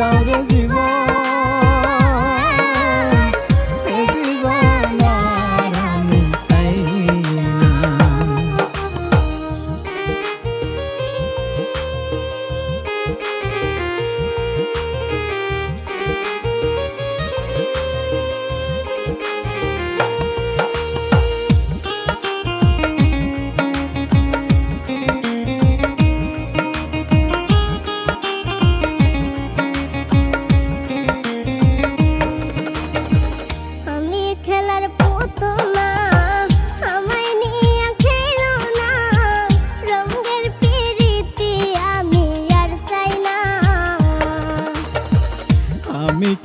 dans le